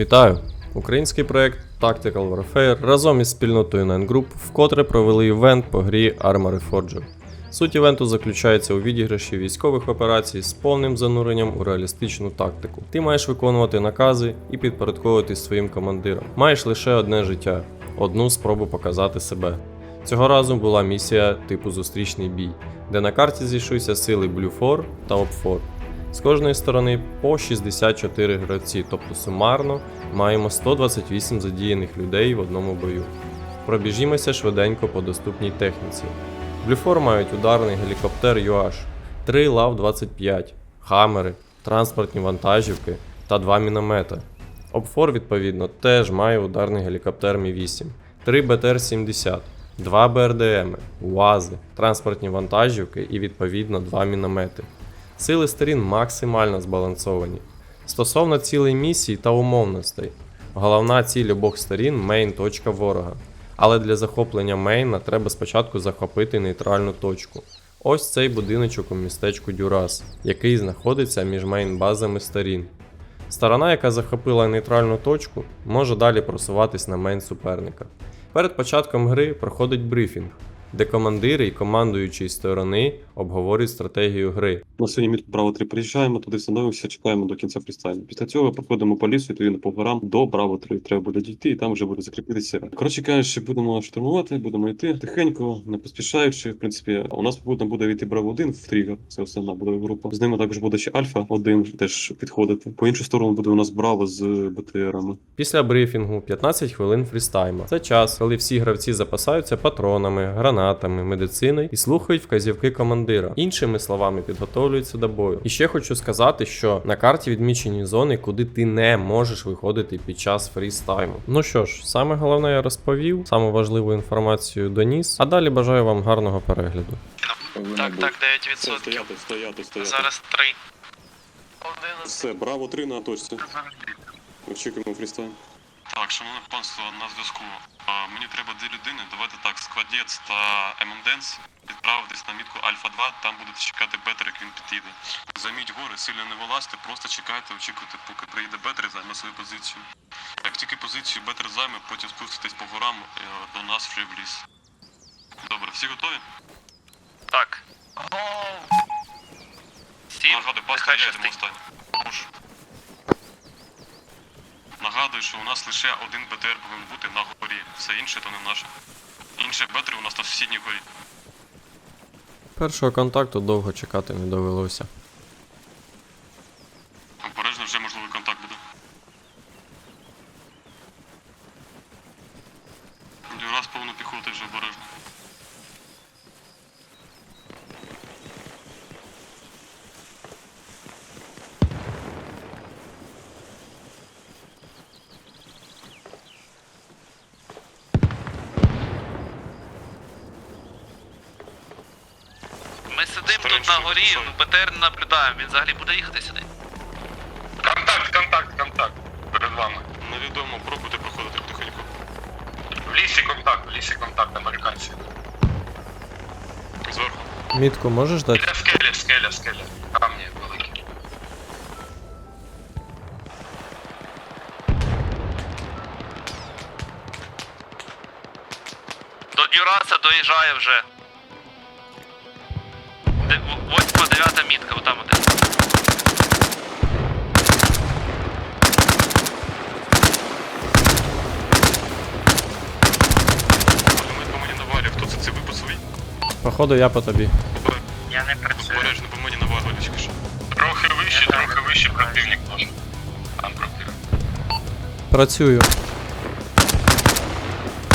Вітаю! Український проект Tactical Warfare разом із спільнотою Nine Group вкотре провели івент по грі Armored Forger. Суть івенту заключається у відіграші військових операцій з повним зануренням у реалістичну тактику. Ти маєш виконувати накази і підпорядковуватись своїм командирам. Маєш лише одне життя, одну спробу показати себе. Цього разу була місія типу зустрічний бій, де на карті зійшлися сили Blue 4 та Op 4. З кожної сторони по 64 гравці, тобто сумарно маємо 128 задіяних людей в одному бою. Пробіжімося швиденько по доступній техніці. Блюфор мають ударний гелікоптер UH, 3 ЛАВ-25, хамери, транспортні вантажівки та 2 міномета. Обфор, відповідно, теж має ударний гелікоптер Мі-8, 3 БТР-70, 2 БРДМ, УАЗи, транспортні вантажівки і відповідно 2 міномети. Сили сторін максимально збалансовані. Стосовно цілей місій та умовностей, головна ціль обох сторін мейн точка ворога. Але для захоплення мейна треба спочатку захопити нейтральну точку. Ось цей будиночок у містечку Дюрас, який знаходиться між мейн-базами сторін. Сторона, яка захопила нейтральну точку, може далі просуватись на мейн суперника. Перед початком гри проходить брифінг, де командири і командуючі сторони обговорюють стратегію гри. На сьогодні мітку Браво 3 приїжджаємо, туди становимося, чекаємо до кінця фрістайлу. Після цього проходимо по лісу, відповідно по горам до Браво 3. Треба буде дійти, і там вже буде закріпитися. Коротше кажучи, будемо штурмувати, будемо йти тихенько, не поспішаючи. В принципі, у нас попутно буде війти Браво 1 в тригер. Це основна буде група. З ними також буде ще Альфа 1 теж підходити. По іншу сторону буде у нас Браво з БТРами. Після брифінгу 15 хвилин фрістайма. Це час, коли всі гравці запасаються патронами, гранатами, медициною і слухають вказівки командира. Іншими словами, підготовлюються до бою. І ще хочу сказати, що на карті відмічені зони, куди ти не можеш виходити під час фрістайму. Ну що ж, саме головне я розповів, саме важливу інформацію доніс. А далі бажаю вам гарного перегляду. Так, так, 9%. Стояти, стояти, стояти. Зараз 3. Все, Браво 3 на точці. Очікуємо фрістайл. Так, шановне панство, на зв'язку. А, Мені треба дві людини. Давайте так, складець та Емонденс відправитись на мітку Альфа 2, там будете чекати Бетер, як він підійде. Займіть гори, сильно не вилазьте, просто чекайте, очікуйте, поки приїде Бетер і займе свою позицію. Як тільки позицію Бетер займе, потім спуститесь по горам е, до нас вже в ліс. Добре, всі готові? Так. Нагадую, паста я йдемо останній. Нагадую, що у нас лише один БТР повинен бути на горі. Все інше то не наше. Інші БТР у нас на сусідній горі. Першого контакту довго чекати не довелося. Обережно вже можливий контакт буде. Раз повну піхоти вже обережно. Ми сидимо Старим, тут на горі, БТР не наблюдаємо, він взагалі буде їхати сюди. Контакт, контакт, контакт. Перед вами. Невідомо, пробуйте проходити потихеньку. В лісі контакт, в лісі контакт американці. Зверху. Мітку можеш дати? Іде скеля, скеля, скеля. Камні великі. До Дюраса доїжджає вже. Восьма, дев'ята мітка, отам один. По мені навалює. Хто це? Це ви по своїй? Походу я по тобі. Я не працюю. Обережно по мені навалює, що. Трохи вище, трохи вище противник наш. Там противник. Працюю.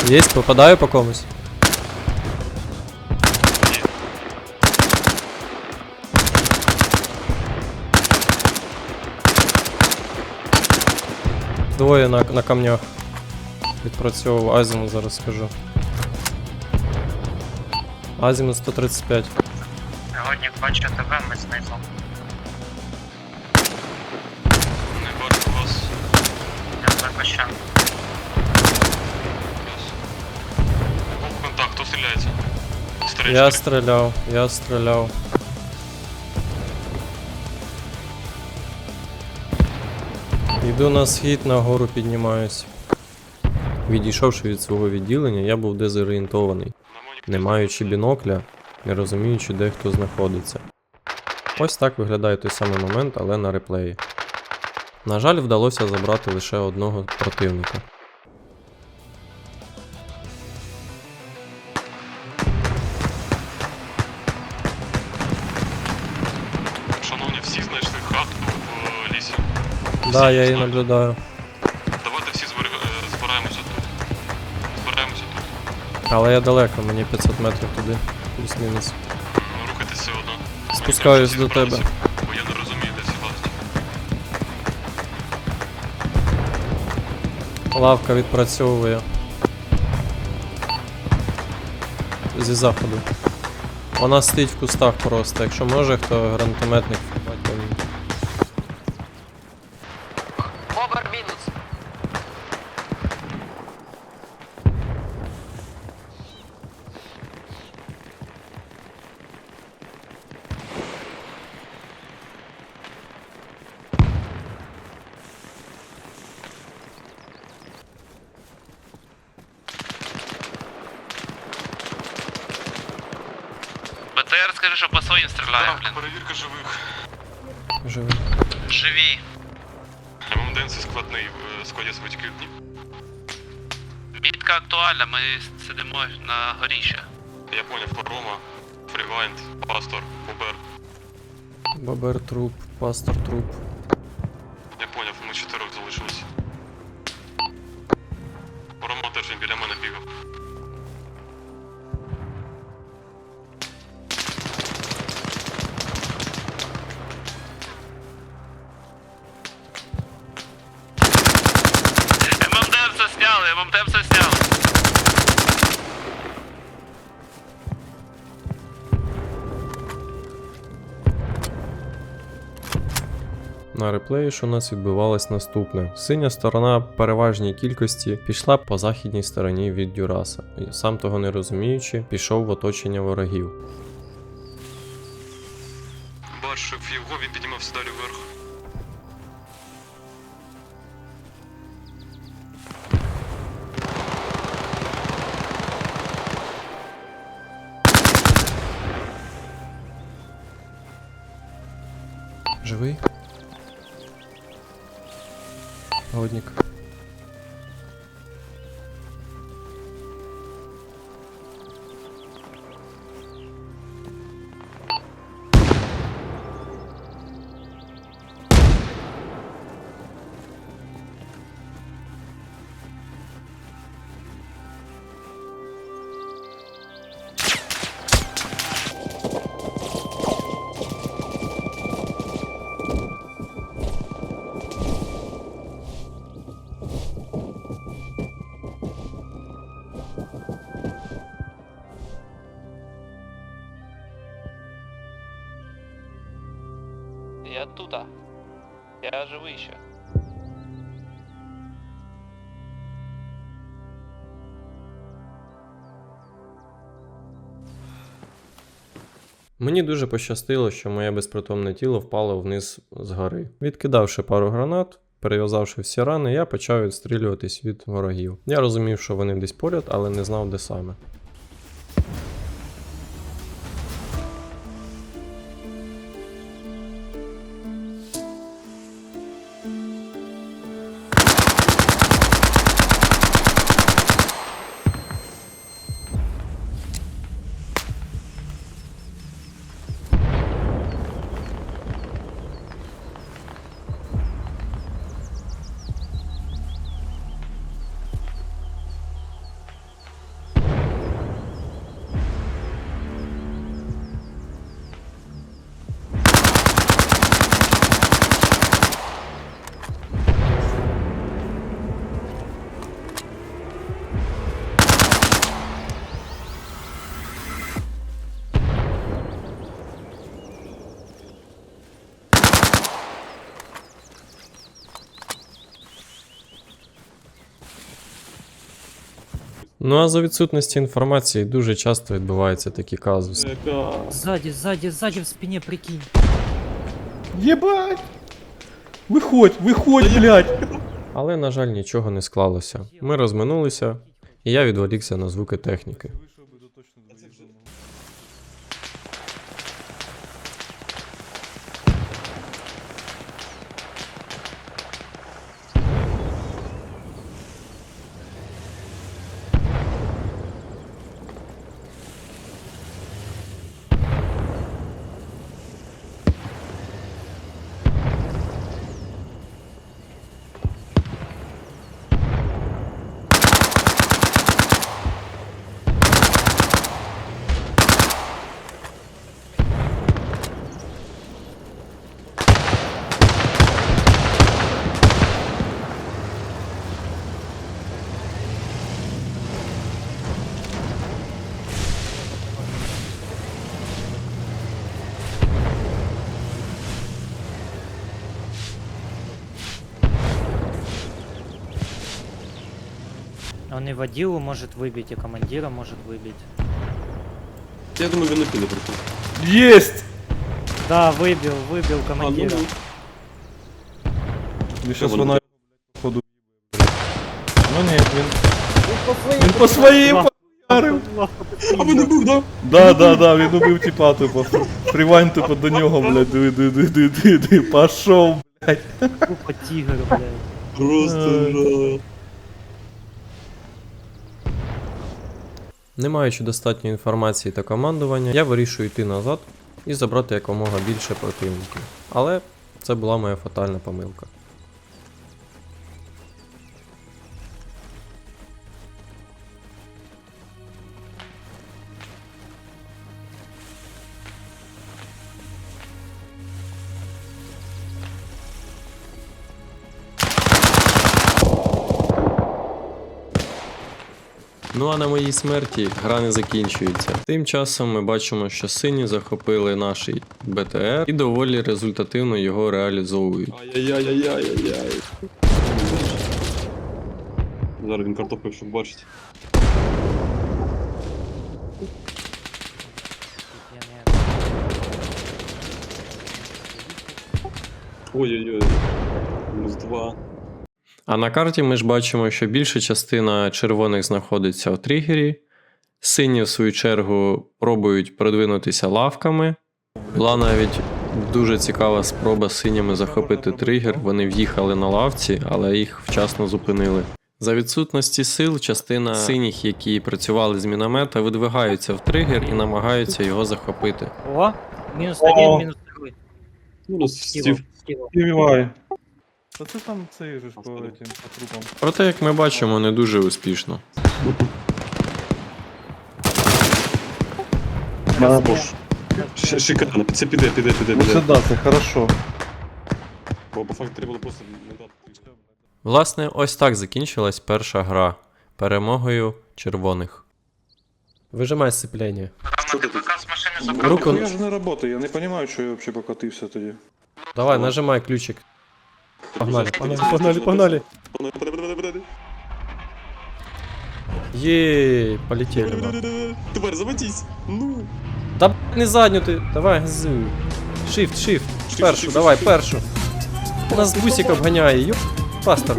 Єсть, попадаю по комусь. Двоє на, на камнях. Відпрацьовував Азіму, зараз скажу. Азіму 135. Сьогодні бачу тебе, ми знизу. Не бачу вас. Я запущен. Був контакт, хто стріляється? Старички. Я стріляв, я стріляв. Йду на схід, на гору піднімаюсь. Відійшовши від свого відділення, я був дезорієнтований, не маючи бінокля, не розуміючи, де хто знаходиться. Ось так виглядає той самий момент, але на реплеї. На жаль, вдалося забрати лише одного противника. Да, я її наблюдаю. Давайте всі збер... е, збираємося тут. Збираємося тут. Але я далеко, мені 500 метрів туди, плюс-мінус. Ну, Рухайтеся все одно. Спускаюсь до всі тебе. збиратися, Бо я не розумію, де всі лазять. Лавка відпрацьовує. Зі заходу. Вона стоїть в кустах просто. Якщо може, хто гранатометник фігать по ній. Бобер мінус. БТР, скажи, що по своїм стріляє, Так, блін. перевірка живих. Живі. Живі. ММДНС складний в складі свитьків Бітка актуальна, ми сидимо на горіще. Я поняв, Рома, Фрівайнд, Пастор, Бобер. Бобер труп, пастор труп. ММД все сняли. На реплеї ж у нас відбувалось наступне. Синя сторона переважній кількості пішла по західній стороні від Дюраса. І сам того не розуміючи, пішов в оточення ворогів. Бачив його, він піднімався далі вверх. Годник. Я живий ще. Мені дуже пощастило, що моє безпритомне тіло впало вниз з гори. Відкидавши пару гранат, перев'язавши всі рани, я почав відстрілюватись від ворогів. Я розумів, що вони десь поряд, але не знав, де саме. Ну а за відсутності інформації дуже часто відбуваються такі казуси. Ззаді, ззаді, сзади, сзади в спині, прикинь. Єбать! Виходь, виходь, блядь! Але, на жаль, нічого не склалося. Ми розминулися, і я відволікся на звуки техніки. Он и водилу может выбить, и командира может выбить. Я думаю, він не піде просто. Єсть! Да, выбил, выбил А, ну, командира. ну. І щас вона, походу. Ну ні, він. Він по своїм поярив. А ви не був, да? Да, да, да, він убив типа, типу. Привань типу до нього, блядь, диви, диви, диви, диви, диви, пошов, блядь. Тупо тигр, блядь. Просто Ай. жах. Не маючи достатньої інформації та командування, я вирішую йти назад і забрати якомога більше противників. Але це була моя фатальна помилка. Ну а на моїй смерті гра не закінчується. Тим часом ми бачимо, що сині захопили наш БТР і доволі результативно його реалізовують. Ай-яй-яй-яй-яй-яй. Зараз він картоплю, щоб бачити. Ой-ой-ой. Мінус два. А на карті ми ж бачимо, що більша частина червоних знаходиться у тригері. Сині, в свою чергу, пробують продвинутися лавками. Була навіть дуже цікава спроба синіми захопити тригер. Вони в'їхали на лавці, але їх вчасно зупинили. За відсутності сил, частина синіх, які працювали з міномета, видвигаються в тригер і намагаються його захопити. О, минус один. Мінус стів. Стива. Та це там цей же ж по, этим, по трупам. Проте, як ми бачимо, не дуже успішно. Бабуш. Шикарно. Це піде, піде, піде, Ну це піде. да, це хорошо. Бо по факту треба було просто не дати. Власне, ось так закінчилась перша гра перемогою червоних. Вижимай сцеплення. Там ти тут? Руку. Я ж не работаю, я не розумію, що я взагалі покотився тоді. Давай, нажимай ключик. Погнали, погнали, погнали, погнали. Єй, полетели. нахуй. Тепер заводись. Ну. Та б, не задню ти. Давай, газуй. Shift, shift. Першу, shift, давай, shift. першу. Нас бусик обганяє, йоп. Пастор.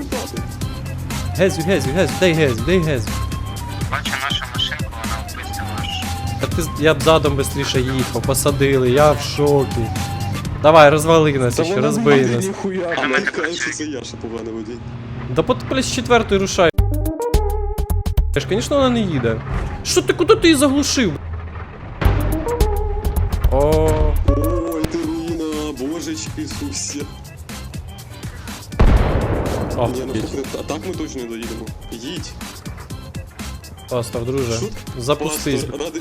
Гезю, гезю, гезю, дай гезю, дай гезю. Бачу нашу машинку, вона впустила. Та ти з- я б задом швидше їхав, посадили, я в шокі. Давай, розвали нас, ще розбий нас. ніхуя. А Ми мені кажеться, це я ще поганий водій. Да под з четвертої рушай. ж, Конечно, вона не їде. Що ти, куди ти її заглушив? О, Ой, ти руїна, божечки Ісусе. О, Ні, ну а так ми точно не доїдемо. Їдь. Пастор, друже. Шут? Запустись. Пастор, ради...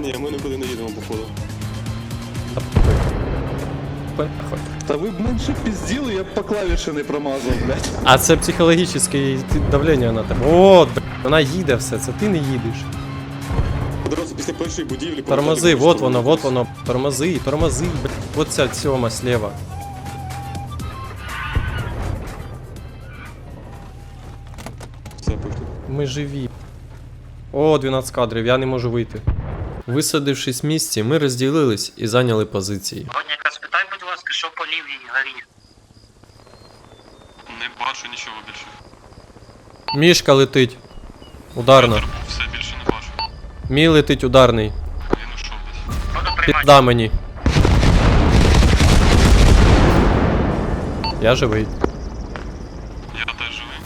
Ні, ми нікуди не їдемо, походу. Похуй. Та ви б менше пізділи, я б по клавіші не промазав, блядь. А це психологічне давлення на тебе. О, б**, вона їде все, це ти не їдеш. Одразу після першої будівлі... Тормози, будеш воно, вот воно. Тормози, тормози, б**. Вот ця сьома слева. Все, пошли. Ми живі. О, 12 кадрів, я не можу вийти. Висадившись в місці, ми розділились і зайняли позиції. Годніка, спитай, будь ласка, що по лівій горі. Не бачу нічого більше. Мішка летить. Ударна. Все більше не бачу. Мій летить ударний. Він ушов десь. Буду приймати. Підда мені. Я живий. Я теж живий.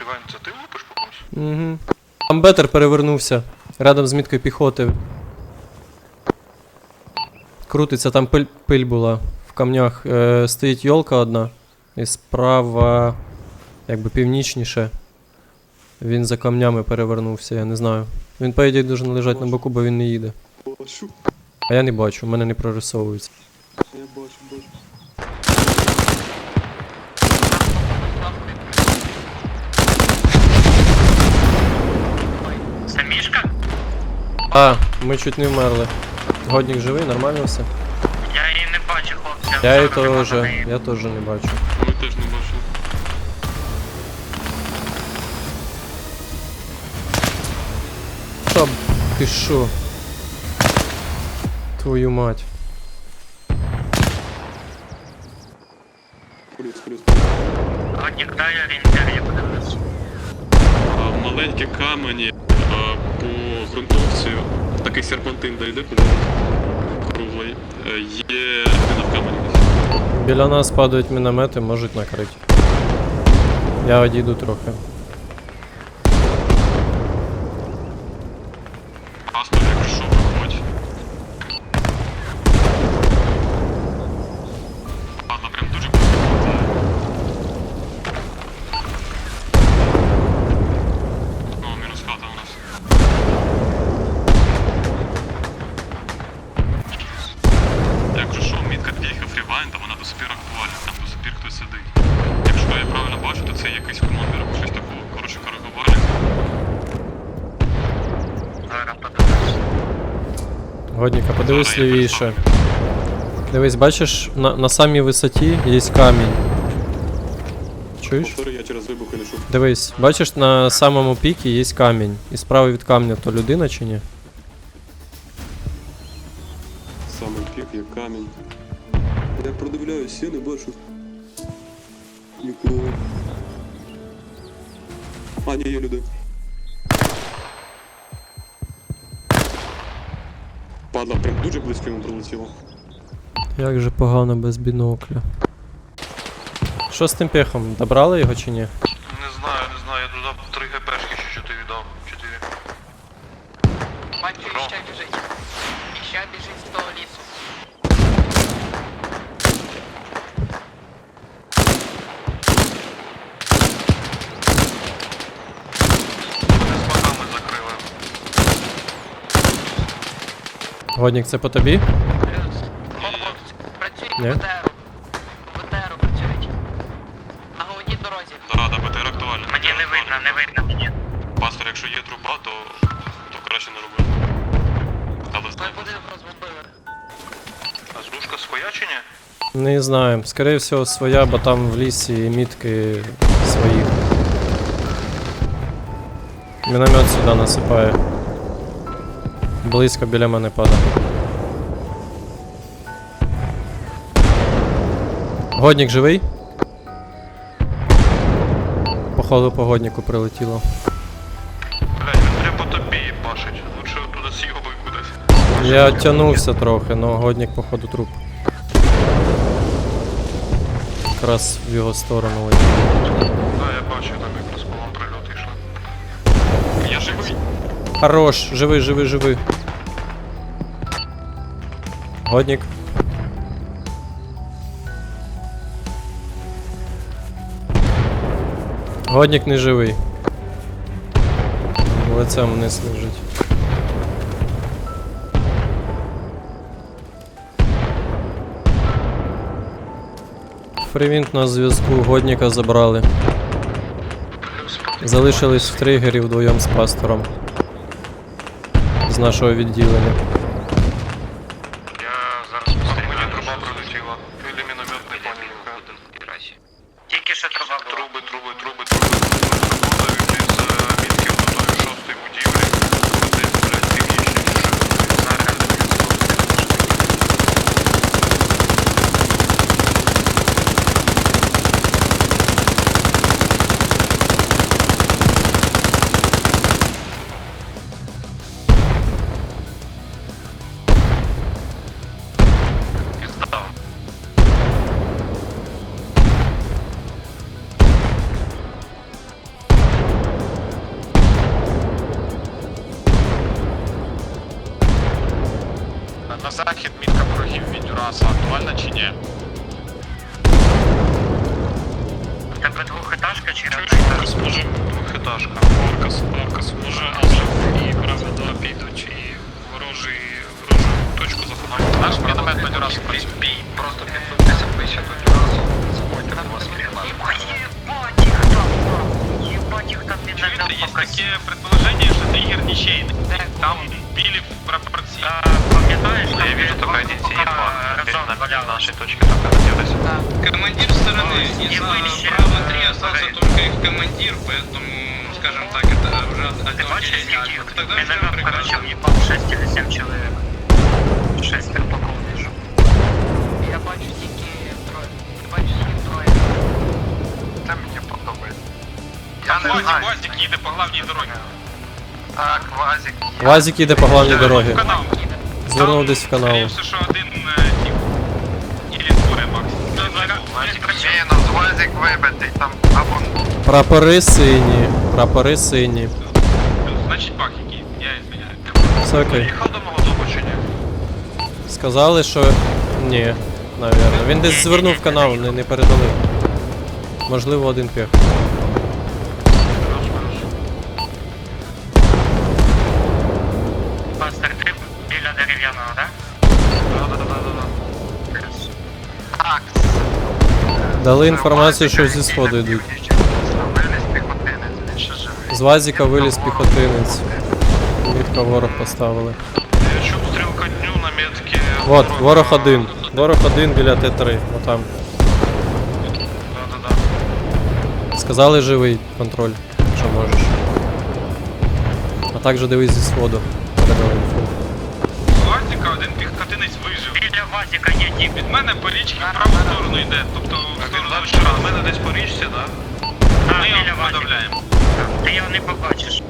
Іван, це ти лупиш по комусь? Угу. Бетер перевернувся. Рядом з міткою піхоти. Крутиться, там пиль, пиль була в камнях. Е, стоїть йолка одна. І справа, якби північніше. Він за камнями перевернувся, я не знаю. Він, по ідеї, дуже лежати на боку, бо він не їде. А я не бачу, в мене не прорисовується. я бачу, бачу. Це мішка? А, ми чуть не вмерли. Годник живий, нормально все? Я її не бачу, хлопці. Я нема теж, я теж не бачу. Ми теж не бачили. Та ти що? Твою мать. Плюс, плюс. Годник дай орієнтир, я подивлюсь. А, Маленькі камені по ґрунтовці. Такий серпантин дойде куди? Круглий. Е, Є міна в камері. Біля нас падають міномети, можуть накрити. Я одійду трохи. Сидить. Якщо я правильно бачу, то це якийсь командир або щось такого. Коротше, коригувальник. Зараз подивлюсь. Годніка, подивись Зараз я лівіше. Дивись, бачиш, на, на самій висоті є камінь. Чуєш? Повтори, я через вибухи не чув. Дивись, бачиш, на самому пікі є камінь. І справа від камня то людина чи ні? Саме пік, є камінь. Я продивляюсь, я не бачу. А, ні, є люди. Падла, прям дуже близько йому прилетіло. Як же погано без бінокля. Що з тим пехом? Добрали його чи ні? Не знаю, не знаю, я додав 3 ГПшки, що ти віддав. 4. Бачу, іще біжить. Іще біжить з того лісу. Вони з багами закрили. Годник, це по тобі? Працюють Ні? в БТРу. Працюють. На головній дорозі. Дорада, БТР актуальна. Мені не видно, не видно мені. Пастор, якщо є труба, то, то краще не роби. Але Той будинок розбомбили. А зрушка своя чи ні? Не знаю. Скорее всього своя, бо там в лісі мітки своїх. Міномет сюди насипає. Близько біля мене падає. Годник живий? Походу по годнику прилетіло. Блядь, він прям по тобі башить. Лучше оттуда з'їбай кудись. Я тянувся трохи, но годник походу труп. Якраз в його сторону летів. Да, я бачу, там якраз по вам прильоти йшли. я живий. Хорош, живий, живий, живий. Годник. Годник не живий. Лицем вниз лежить. Фрівінт на зв'язку, годника забрали. Залишились в тригері вдвоєм з пастором. З нашого відділення. нашей точке только находилась. Командир стороны, И из выше. Браво 3 остался только их командир, поэтому, скажем так, это уже од- Ти одно бачиш, отделение скільки їх? Альфа. Тогда Ми, ждем наверное, короче, приказа. в'їбав 6 или 7 чоловік. 6 терпаков вижу. Я бачу тільки троє. Я бачу тільки троє. Це мені подобається. Вазик, Вазик їде по главній дорозі. Так, Вазик. Вазик іде по главній дорогі. В канал. Звернув десь в канал. Скоріше, що один е, тип. Ілі двоє максимум. Мінус, Вазик вибитий, там або Прапори сині. Прапори сині. Значить бак який. Я извиняю. Все окей. Їхав до мого дому чи ні? Сказали, що ні, навірно. Він десь звернув канал, не, не передали. Можливо, один п'ях. Дали інформацію, що зі сходу йдуть. З Вазіка виліз піхотинець. Мітка ворог поставили. Вот, ворог один. Ворог один біля Т3. Отам. Сказали живий контроль, що можеш. А також дивись зі сходу. Вазіка. Від мене по річці в праву сторону йде, тобто в сторону вечора. У мене десь по річці, так? А, Ми його Вазіка. подавляємо. Ти його не побачиш.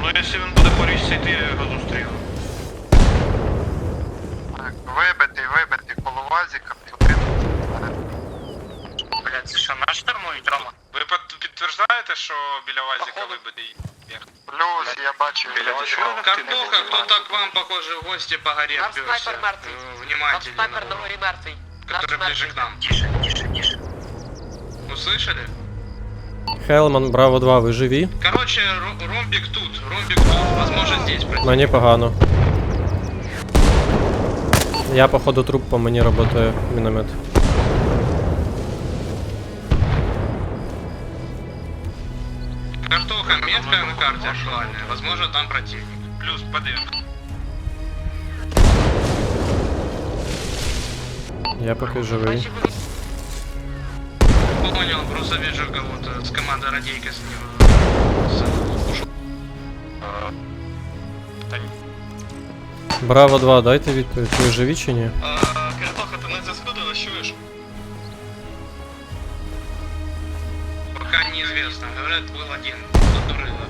Ну, якщо він буде по річці йти, я його зустріну. Так, вибитий, вибитий коло Вазика, Бля, це що, наш штурмують, Рома? Ви під- підтверждаєте, що біля Вазика вибитий? Плюс, я бачив. Картоха, кто-то к вам, похоже, в гости по горе Наш впёрся. снайпер мертвый. Э, Там Внимательно. снайпер на горі мертвий. Наш Который ближе к мертвий. нам. Тише, тише, тише. Услышали? Хелман, Браво 2, ви живі? Короче, ро- ромбик тут, ромбик тут. Возможно, здесь против. Мені погано. Я походу труп по мені працює міномет. Картоха, метка на карте актуальная. Возможно, там противник. Плюс подив. Я поки живий. Бачу, ви- Понял, просто вижу кого-то с команды Радейка с ним. С- ушел. Браво 2, дайте відповідь. Ви живі чи ні? А, неизвестно. Говорят, был один. Дурыло.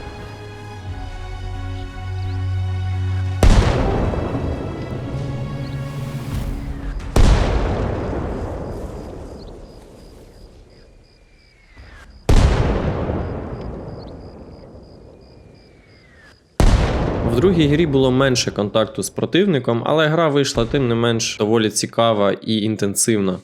В другій грі було менше контакту з противником, але гра вийшла тим не менш доволі цікава і інтенсивна.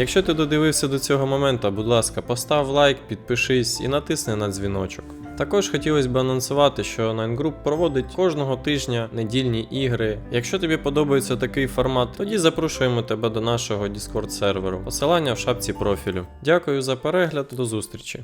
Якщо ти додивився до цього моменту, будь ласка, постав лайк, підпишись і натисни на дзвіночок. Також хотілося б анонсувати, що Nine Group проводить кожного тижня недільні ігри. Якщо тобі подобається такий формат, тоді запрошуємо тебе до нашого Discord серверу. Посилання в шапці профілю. Дякую за перегляд, до зустрічі.